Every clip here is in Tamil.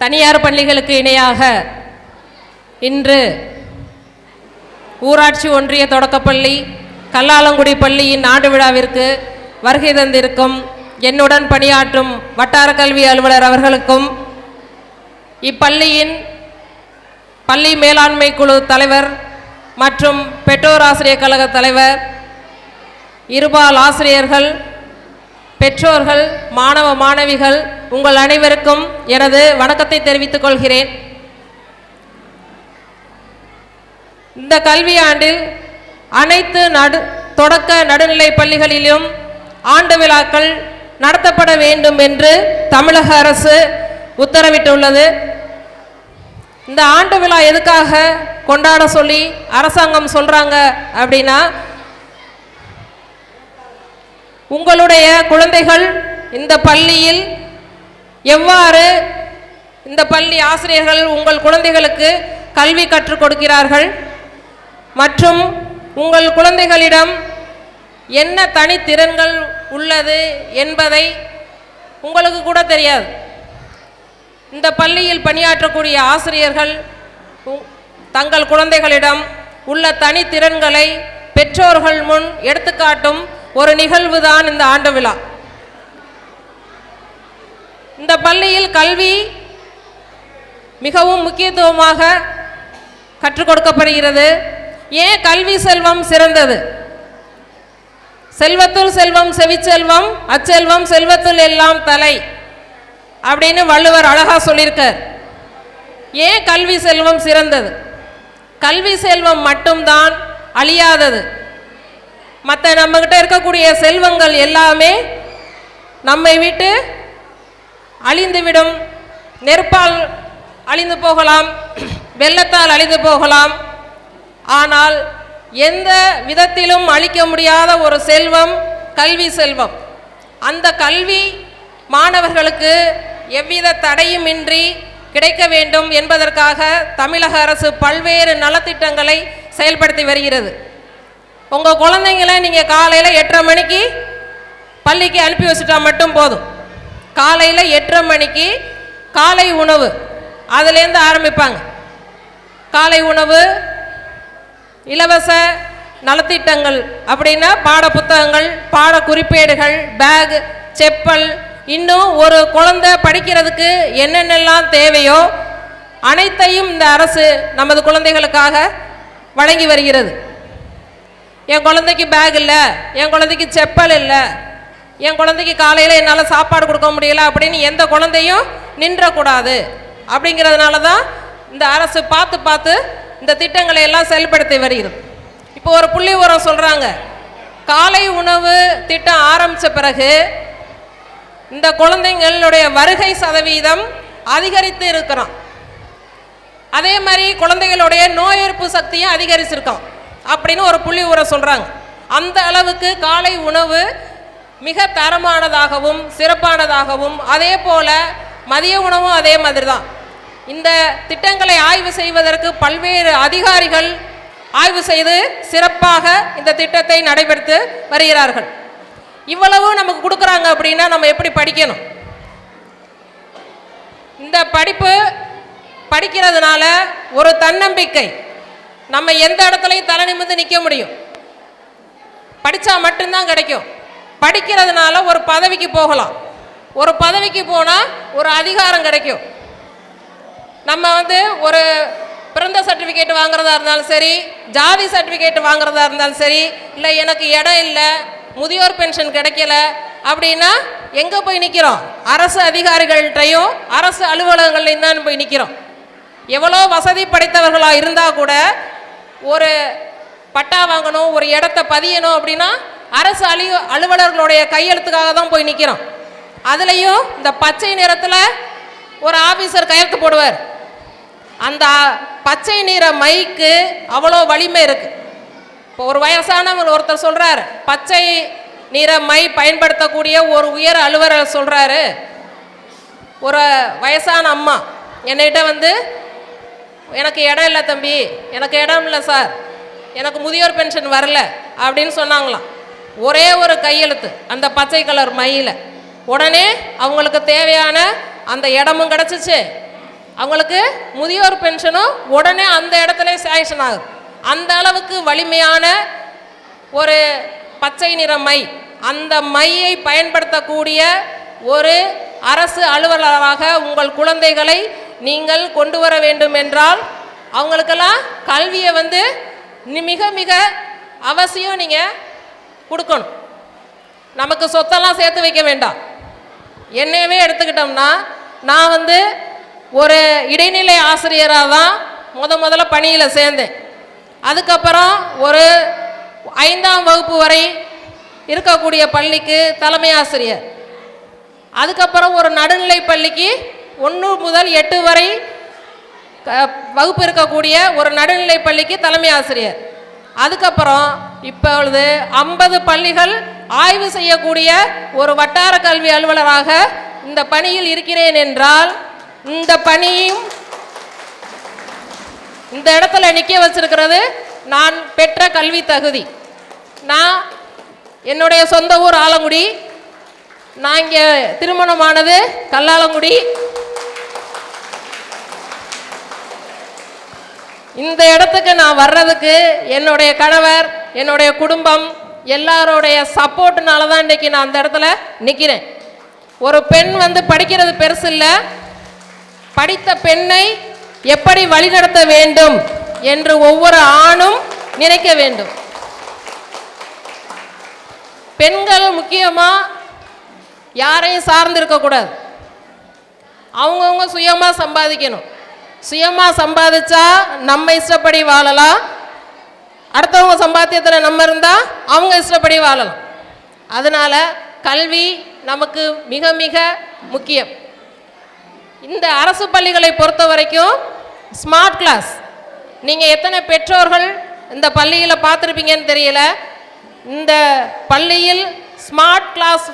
தனியார் பள்ளிகளுக்கு இணையாக இன்று ஊராட்சி ஒன்றிய தொடக்கப்பள்ளி கல்லாலங்குடி பள்ளியின் ஆண்டு விழாவிற்கு வருகை தந்திருக்கும் என்னுடன் பணியாற்றும் வட்டார கல்வி அலுவலர் அவர்களுக்கும் இப்பள்ளியின் பள்ளி மேலாண்மை குழு தலைவர் மற்றும் பெற்றோர் ஆசிரியர் கழக தலைவர் இருபால் ஆசிரியர்கள் பெற்றோர்கள் மாணவ மாணவிகள் உங்கள் அனைவருக்கும் எனது வணக்கத்தை தெரிவித்துக் கொள்கிறேன். இந்த கல்வியாண்டில் அனைத்து நடு தொடக்க நடுநிலை பள்ளிகளிலும் ஆண்டு விழாக்கள் நடத்தப்பட வேண்டும் என்று தமிழக அரசு உத்தரவிட்டுள்ளது. இந்த ஆண்டு விழா எதுக்காக கொண்டாட சொல்லி அரசாங்கம் சொல்றாங்க அப்படின்னா உங்களுடைய குழந்தைகள் இந்த பள்ளியில் எவ்வாறு இந்த பள்ளி ஆசிரியர்கள் உங்கள் குழந்தைகளுக்கு கல்வி கற்றுக் கொடுக்கிறார்கள்? மற்றும் உங்கள் குழந்தைகளிடம் என்ன தனித்திறன்கள் உள்ளது என்பதை உங்களுக்கு கூட தெரியாது. இந்த பள்ளியில் பணியாற்றக்கூடிய ஆசிரியர்கள் உ- தங்கள் குழந்தைகளிடம் உள்ள தனித்திறன்களை பெற்றோர்கள் முன் எடுத்துக்காட்டும் ஒரு நிகழ்வு தான் இந்த ஆண்டு விழா. இந்த பள்ளியில் கல்வி மிகவும் முக்கியத்துவமாக கற்றுக் கொடுக்கப்படுகிறது. ஏன் கல்வி செல்வம் சிறந்தது? செல்வத்துள் செல்வம் செவிச்செல்வம் அச்செல்வம் செல்வத்துள் எல்லாம் தலை அப்படின்னு வள்ளுவர் அழகா சொல்லியிருக்கார். ஏன் கல்வி செல்வம் சிறந்தது? கல்வி செல்வம் மட்டும்தான் அழியாதது. மற்ற நம்மக்கிட்ட இருக்கக்கூடிய செல்வங்கள் எல்லாமே நம்மை விட்டு அழிந்துவிடும். நெருப்பால் அழிந்து போகலாம் வெள்ளத்தால் அழிந்து போகலாம். ஆனால் எந்த விதத்திலும் அழிக்க முடியாத ஒரு செல்வம் கல்வி செல்வம். அந்த கல்வி மாணவர்களுக்கு எவ்வித தடையுமின்றி கிடைக்க வேண்டும் என்பதற்காக தமிழக அரசு பல்வேறு நலத்திட்டங்களை செயல்படுத்தி வருகிறது. உங்கள் குழந்தைங்கள நீங்கள் காலையில் எட்டரை மணிக்கு பள்ளிக்கு அனுப்பி வச்சுட்டா மட்டும் போதும். காலையில் எட்டரை மணிக்கு காலை உணவு. அதுலேருந்து ஆரம்பிப்பாங்க. காலை உணவு இலவச நலத்திட்டங்கள் அப்படின்னா பாட புத்தகங்கள் பாட குறிப்பேடுகள் பேக் செப்பல். இன்னும் ஒரு குழந்தை படிக்கிறதுக்கு என்னென்னலாம் தேவையோ அனைத்தையும் இந்த அரசு நமது குழந்தைகளுக்காக வழங்கி வருகிறது. என் குழந்தைக்கு பேக் இல்லை என் குழந்தைக்கு செப்பல் இல்லை என் குழந்தைக்கு காலையில் என்னால் சாப்பாடு கொடுக்க முடியல அப்படின்னு எந்த குழந்தையும் நின்றக்கூடாது. அப்படிங்கிறதுனால தான் இந்த அரசு பார்த்து பார்த்து இந்த திட்டங்களை எல்லாம் செயல்படுத்தி வருகிறது. இப்போ ஒரு புள்ளி உரம் சொல்கிறாங்க காலை உணவு திட்டம் ஆரம்பித்த பிறகு இந்த குழந்தைங்களுடைய வருகை சதவீதம் அதிகரித்து இருக்கிறோம் அதே மாதிரி குழந்தைகளுடைய நோய் எதிர்ப்பு சக்தியும் அதிகரிச்சிருக்கோம் அப்படின்னு ஒரு புள்ளி உரம் சொல்கிறாங்க அந்த அளவுக்கு காலை உணவு மிக தரமானதாகவும் சிறப்பானதாகவும் அதே போல் மதிய உணவும் அதே மாதிரி தான் இந்த திட்டங்களை ஆய்வு செய்வதற்கு பல்வேறு அதிகாரிகள் ஆய்வு செய்து சிறப்பாக இந்த திட்டத்தை நடைபெற்று வருகிறார்கள். இவ்வளவு நமக்கு கொடுக்குறாங்க அப்படின்னா நம்ம எப்படி படிக்கணும்? இந்த படிப்பு படிக்கிறதுனால ஒரு தன்னம்பிக்கை. நம்ம எந்த இடத்துலையும் தலை நிமிர்ந்து நிற்க முடியும். படித்தா மட்டும்தான் கிடைக்கும். படிக்கிறதுனால ஒரு பதவிக்கு போகலாம். ஒரு பதவிக்கு போனால் ஒரு அதிகாரம் கிடைக்கும். நம்ம வந்து ஒரு பிறந்த சர்டிஃபிகேட் வாங்குறதா இருந்தாலும் சரி ஜாதி சர்டிஃபிகேட் வாங்குறதா இருந்தாலும் சரி இல்லை எனக்கு இடம் இல்லை முதியோர் பென்ஷன் கிடைக்கல அப்படின்னா எங்கே போய் நிற்கிறோம் அரசு அதிகாரிகள்கிட்டையும் அரசு அலுவலகங்கள்லையும் தான் போய் நிற்கிறோம் எவ்வளோ வசதி படைத்தவர்களாக இருந்தால் கூட ஒரு பட்டா வாங்கணும் ஒரு இடத்த பதியணும் அப்படின்னா அரசு அலி அலுவலர்களுடைய கையெழுத்துக்காக தான் போய் நிற்கிறோம் அதுலேயும் இந்த பச்சை நிறத்தில் ஒரு ஆஃபீஸர் கையெழுத்து போடுவார். அந்த பச்சை நிற மைக்கு அவ்வளோ வலிமை இருக்குது இப்போ ஒரு வயசானவர் ஒருத்தர் சொல்கிறார் பச்சை நிற மை பயன்படுத்தக்கூடிய ஒரு உயர் அலுவலர் சொல்கிறாரு ஒரு வயசான அம்மா என்னகிட்ட வந்து எனக்கு இடம் இல்லை தம்பி எனக்கு இடம் இல்லை சார் எனக்கு முதியோர் பென்ஷன் வரல அப்படின்னு சொன்னாங்களாம். ஒரே ஒரு கையெழுத்து அந்த பச்சை கலர் மையில். உடனே அவங்களுக்கு தேவையான அந்த இடமும் கிடச்சிச்சு. அவங்களுக்கு முதியோர் பென்ஷனும் உடனே அந்த இடத்துல சேங்ஷன் ஆகுது. அந்த அளவுக்கு வலிமையான ஒரு பச்சை நிற மை அந்த மையை பயன்படுத்தக்கூடிய ஒரு அரசு அலுவலராக உங்கள் குழந்தைகளை நீங்கள் கொண்டு வர வேண்டும் என்றால் அவங்களுக்கெல்லாம் கல்வியை வந்து மிக மிக அவசியம். நீங்கள் கொடுக்கணும். நமக்கு சொத்தெல்லாம் சேர்த்து வைக்க வேண்டாம். என்னையவே எடுத்துக்கிட்டோம்னா நான் வந்து ஒரு இடைநிலை ஆசிரியராக தான் முத முதல்ல பணியில் சேர்ந்தேன். அதுக்கப்புறம் ஒரு ஐந்தாம் வகுப்பு வரை இருக்கக்கூடிய பள்ளிக்கு தலைமை ஆசிரியர். அதுக்கப்புறம் ஒரு நடுநிலை பள்ளிக்கு ஒன்று முதல் எட்டு வரை வகுப்பு இருக்கக்கூடிய ஒரு நடுநிலை பள்ளிக்கு தலைமை ஆசிரியர். அதுக்கப்புறம் இப்பொழுது ஐம்பது பள்ளிகள் ஆய்வு செய்யக்கூடிய ஒரு வட்டார கல்வி அலுவலராக இந்த பணியில் இருக்கிறேன் என்றால் இந்த பணியும் இந்த இடத்துல நிற்க வச்சிருக்கிறது நான் பெற்ற கல்வி தகுதி. நான் என்னுடைய சொந்த ஊர் ஆலங்குடி. நான் இங்கே திருமணமானது கல்லாலங்குடி. இந்த இடத்துக்கு நான் வர்றதுக்கு என்னுடைய கணவர் என்னுடைய குடும்பம் எல்லாருடைய சப்போர்ட்னால தான் இன்றைக்கி நான் அந்த இடத்துல நிற்கிறேன் ஒரு பெண் வந்து படிக்கிறது பெருசு இல்லை. படித்த பெண்ணை எப்படி வழிநடத்த வேண்டும் என்று ஒவ்வொரு ஆணும் நினைக்க வேண்டும். பெண்கள் முக்கியமாக யாரையும் சார்ந்து இருக்கக்கூடாது. அவங்கவுங்க சுயமாக சம்பாதிக்கணும். சுயமாக சம்பாதிச்சா நம்ம இஷ்டப்படி வாழலாம். அடுத்தவங்க சம்பாத்தியத்தில் நம்ம இருந்தால் அவங்க இஷ்டப்படி வாழலாம். அதனால் கல்வி நமக்கு மிக மிக முக்கியம். இந்த அரசு பள்ளிகளை பொறுத்த வரைக்கும் ஸ்மார்ட் கிளாஸ் நீங்கள் எத்தனை பெற்றோர்கள் இந்த பள்ளியில் பார்த்துருப்பீங்கன்னு தெரியல. இந்த பள்ளியில் ஸ்மார்ட் கிளாஸ்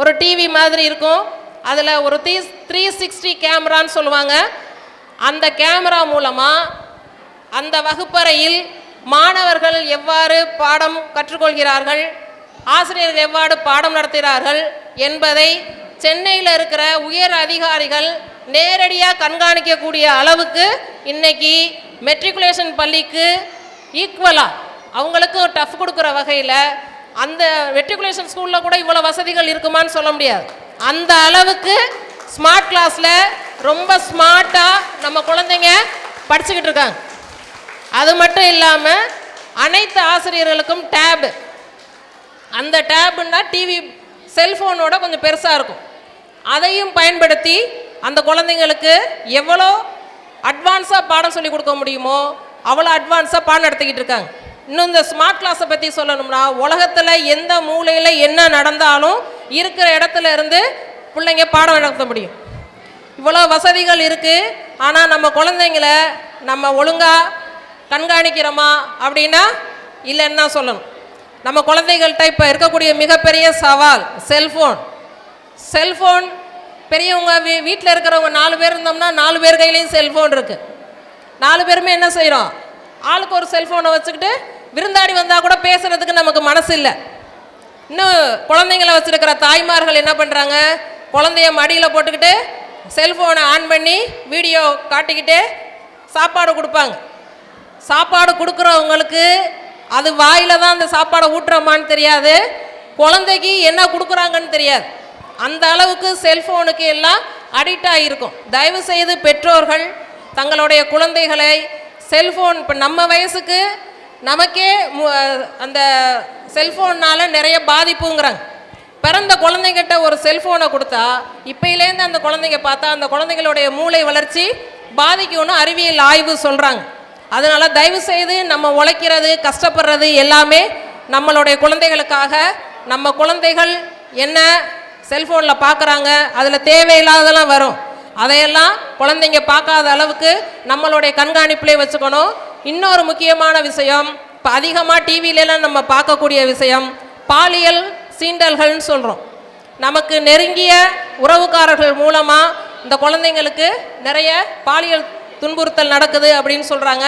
ஒரு டிவி மாதிரி இருக்கும். அதில் ஒரு த்ரீ த்ரீ சிக்ஸ்டி கேமரான்னு சொல்லுவாங்க. அந்த கேமரா மூலமாக அந்த வகுப்பறையில் மாணவர்கள் எவ்வாறு பாடம் கற்றுக்கொள்கிறார்கள் ஆசிரியர்கள் எவ்வாறு பாடம் நடத்துகிறார்கள் என்பதை சென்னையில் இருக்கிற உயர் அதிகாரிகள் நேரடியாக கண்காணிக்கக்கூடிய அளவுக்கு இன்னைக்கு மெட்ரிகுலேஷன் பள்ளிக்கு ஈக்குவலாக அவங்களுக்கு டஃப் கொடுக்குற வகையில் அந்த மெட்ரிகுலேஷன் ஸ்கூலில் கூட இவ்வளோ வசதிகள் இருக்குமான்னு சொல்ல முடியாது. அந்த அளவுக்கு ஸ்மார்ட் கிளாஸில் ரொம்ப ஸ்மார்ட்டாக நம்ம குழந்தைங்க படிச்சுக்கிட்டு இருக்காங்க. அது மட்டும் இல்லாமல் அனைத்து ஆசிரியர்களுக்கும் டேபு அந்த டேபுன்னா டிவி செல்ஃபோனோட கொஞ்சம் பெருசாக இருக்கும். அதையும் பயன்படுத்தி அந்த குழந்தைங்களுக்கு எவ்வளோ அட்வான்ஸாக பாடம் சொல்லி கொடுக்க முடியுமோ அவ்வளோ அட்வான்ஸாக பாடம் நடத்திக்கிட்டு இருக்காங்க. இன்னும் இந்த ஸ்மார்ட் கிளாஸை பற்றி சொல்லணும்னா உலகத்தில் எந்த மூலையில் என்ன நடந்தாலும் இருக்கிற இடத்துல இருந்து பிள்ளைங்க பாடம் நடத்த முடியும். இவ்வளோ வசதிகள் இருக்குது ஆனால் நம்ம குழந்தைங்கள நம்ம ஒழுங்காக கண்காணிக்கிறோமா அப்படின்னா இல்லைன்னு தான் சொல்லணும். நம்ம குழந்தைகள்கிட்ட இப்போ இருக்கக்கூடிய மிகப்பெரிய சவால் செல்ஃபோன் செல்ஃபோன் பெரியவங்க வீ வீட்டில் இருக்கிறவங்க நாலு பேர் இருந்தோம்னா நாலு பேர் கையிலையும் செல்ஃபோன் இருக்குது நாலு பேருமே என்ன செய்கிறோம் ஆளுக்கு ஒரு செல்ஃபோனை வச்சுக்கிட்டு விருந்தாடி வந்தால் கூட பேசுகிறதுக்கு நமக்கு மனசு இல்லை. இன்னும் குழந்தைங்கள வச்சுருக்கிற தாய்மார்கள் என்ன பண்ணுறாங்க குழந்தைய மடியில் போட்டுக்கிட்டு செல்ஃபோனை ஆன் பண்ணி வீடியோ காட்டிக்கிட்டே சாப்பாடு கொடுப்பாங்க. சாப்பாடு கொடுக்குறவங்களுக்கு அது வாயில் தான் அந்த சாப்பாடை ஊட்டுறோமான்னு தெரியாது. குழந்தைக்கு என்ன கொடுக்குறாங்கன்னு தெரியாது. அந்த அளவுக்கு செல்ஃபோனுக்கு எல்லாம் அடிக்ட் ஆகியிருக்கும் தயவு செய்து பெற்றோர்கள் தங்களுடைய குழந்தைகளை செல்ஃபோன் இப்போ நம்ம வயசுக்கு நமக்கே மு- அந்த செல்ஃபோன்னால் நிறைய பாதிப்புங்கிறாங்க. பிறந்த குழந்தைகிட்ட ஒரு செல்ஃபோனை கொடுத்தா இப்பையிலேருந்து அந்த குழந்தைங்க பார்த்தா அந்த குழந்தைகளுடைய மூளை வளர்ச்சி பாதிக்கும்னு அறிவியல் ஆய்வு சொல்கிறாங்க அதனால் தயவு செய்து நம்ம உழைக்கிறது கஷ்டப்படுறது எல்லாமே நம்மளுடைய குழந்தைகளுக்காக. நம்ம குழந்தைகள் என்ன செல்ஃபோனில் பார்க்குறாங்க அதில் தேவையில்லாததெல்லாம் வரும். அதையெல்லாம் குழந்தைங்க பார்க்காத அளவுக்கு நம்மளுடைய கண்காணிப்பிலே வச்சுக்கணும். இன்னொரு முக்கியமான விஷயம் இப்போ அதிகமாக டிவிலெலாம் நம்ம பார்க்கக்கூடிய விஷயம் பாலியல் சீண்டல்கள்னு சொல்கிறோம் நமக்கு நெருங்கிய உறவுக்காரர்கள் மூலமாக இந்த குழந்தைங்களுக்கு நிறைய பாலியல் துன்புறுத்தல் நடக்குது அப்படின்னு சொல்கிறாங்க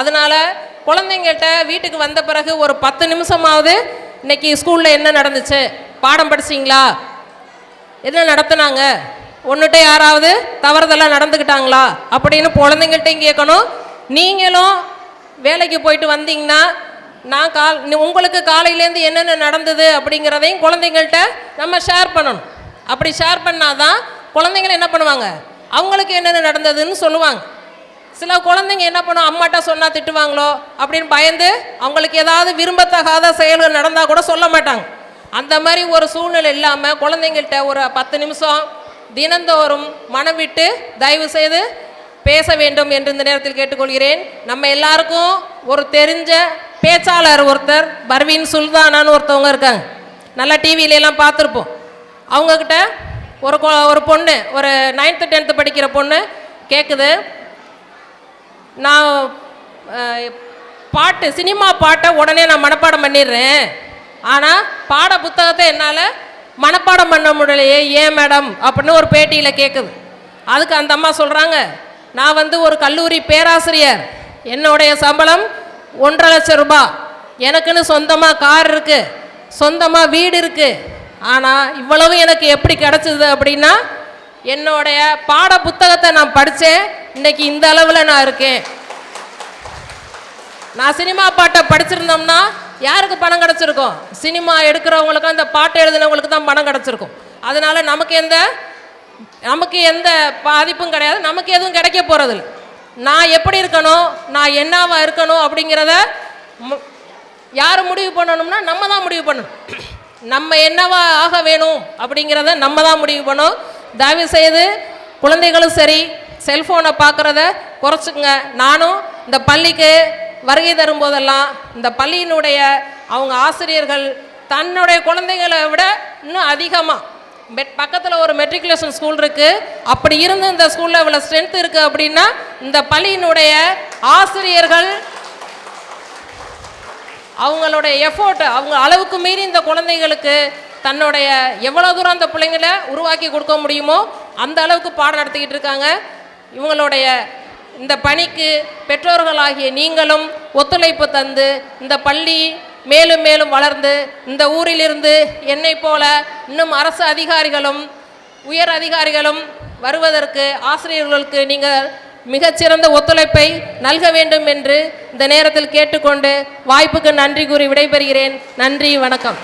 அதனால் குழந்தைங்கள்ட்ட வீட்டுக்கு வந்த பிறகு ஒரு பத்து நிமிஷமாவது இன்னைக்கு ஸ்கூலில் என்ன நடந்துச்சு? பாடம் படிச்சிங்களா? என்ன நடத்துனாங்க? ஒன்றுட்ட யாராவது தவறுதலாக நடந்துக்கிட்டாங்களா அப்படின்னு குழந்தைங்கள்ட்டையும் கேட்கணும். நீங்களும் வேலைக்கு போயிட்டு வந்தீங்கன்னா நான் கால் உங்களுக்கு காலையிலேருந்து என்னென்ன நடந்தது அப்படிங்கிறதையும் குழந்தைங்கள்ட்ட நம்ம ஷேர் பண்ணணும். அப்படி ஷேர் பண்ணாதான் குழந்தைங்க என்ன பண்ணுவாங்க? அவங்களுக்கு என்னென்ன நடந்ததுன்னு சொல்லுவாங்க. சில குழந்தைங்க என்ன பண்ணும்? அம்மாட்ட சொன்னால் திட்டுவாங்களோ? அப்படின்னு பயந்து அவங்களுக்கு ஏதாவது விரும்பத்தகாத செயல்கள் நடந்தால் கூட சொல்ல மாட்டாங்க. அந்த மாதிரி ஒரு சூழ்நிலை இல்லாமல் குழந்தைங்கள்ட்ட ஒரு பத்து நிமிஷம் தினந்தோறும் மனம் விட்டு தயவு செய்து பேச வேண்டும் என்று இந்த நேரத்தில் கேட்டுக்கொள்கிறேன். நம்ம எல்லாருக்கும் ஒரு தெரிஞ்ச பேச்சாளர் ஒருத்தர் பர்வீன் சுல்தானான்னு ஒருத்தவங்க இருக்காங்க. நல்லா டிவியிலலாம் பார்த்துருப்போம். அவங்கக்கிட்ட ஒரு ஒரு பொண்ணு ஒரு நைன்த்து டென்த்து படிக்கிற பொண்ணு கேட்குது நான் பாட்டு சினிமா பாட்டை உடனே நான் மனப்பாடம் பண்ணிடுறேன். ஆனால் பாட புத்தகத்தை என்னால் மனப்பாடம் பண்ண முடியலையே ஏன் மேடம்? அப்படின்னு ஒரு பேட்டியில் கேட்குது அதுக்கு அந்த அம்மா சொல்கிறாங்க நான் வந்து ஒரு கல்லூரி பேராசிரியர். என்னுடைய சம்பளம் ஒன்றரை லட்சம் ரூபாய் எனக்குன்னு சொந்தமாக கார் இருக்குது சொந்தமாக வீடு இருக்குது ஆனால் இவ்வளவு எனக்கு எப்படி கிடச்சிது அப்படின்னா என்னுடைய பாட புத்தகத்தை நான் படித்தேன் இன்னைக்கு இந்த அளவில் நான் இருக்கேன். நான் சினிமா பாட்டை படிச்சிருந்தோம்னா யாருக்கு பணம் கிடச்சிருக்கும்? சினிமா எடுக்கிறவங்களுக்கும் அந்த பாட்டு எழுதினவங்களுக்கு தான் பணம் கிடச்சிருக்கும். அதனால் நமக்கு எந்த நமக்கு எந்த பாதிப்பும் கிடையாது. நமக்கு எதுவும் கிடைக்க போகிறதில்லை நான் எப்படி இருக்கணும்? நான் என்னவா இருக்கணும் அப்படிங்கிறத மு- யார் முடிவு பண்ணணும்னா நம்ம தான் முடிவு பண்ணணும். நம்ம என்னவா ஆக வேணும் அப்படிங்கிறத நம்ம தான் முடிவு பண்ணணும். தயவு செய்து குழந்தைகளும் சரி செல்ஃபோனை பார்க்குறத குறைச்சிக்கங்க. நானும் இந்த பள்ளிக்கு வருகை தரும்போதெல்லாம் இந்த பள்ளியினுடைய அவங்க ஆசிரியர்கள் தன்னுடைய குழந்தைகளை விட இன்னும் அதிகமாக மெட் பக்கத்தில் ஒரு மெட்ரிகுலேஷன் ஸ்கூல் இருக்குது அப்படி இருந்து இந்த ஸ்கூலில் இவ்வளோ ஸ்ட்ரென்த் இருக்குது அப்படின்னா இந்த பள்ளியினுடைய ஆசிரியர்கள் அவங்களுடைய எஃபோர்ட் அவங்க அளவுக்கு மீறி இந்த குழந்தைகளுக்கு தன்னுடைய எவ்வளோ தூரம் அந்த பிள்ளைங்கள உருவாக்கி கொடுக்க முடியுமோ அந்த அளவுக்கு பாடம் நடத்திக்கிட்டு இருக்காங்க. இவங்களுடைய இந்த பணிக்கு பெற்றோர்களாகிய நீங்களும் ஒத்துழைப்பு தந்து இந்த பள்ளி மேலும் மேலும் வளர்ந்து இந்த ஊரிலிருந்து என்னை போல இன்னும் அரசு அதிகாரிகளும் உயர் அதிகாரிகளும் வருவதற்கு ஆசிரியர்களுக்கு நீங்கள் மிகச்சிறந்த ஒத்துழைப்பை நல்க வேண்டும் என்று இந்த நேரத்தில் கேட்டுக்கொண்டு வாய்ப்புக்கு நன்றி கூறி விடைபெறுகிறேன். நன்றி வணக்கம்.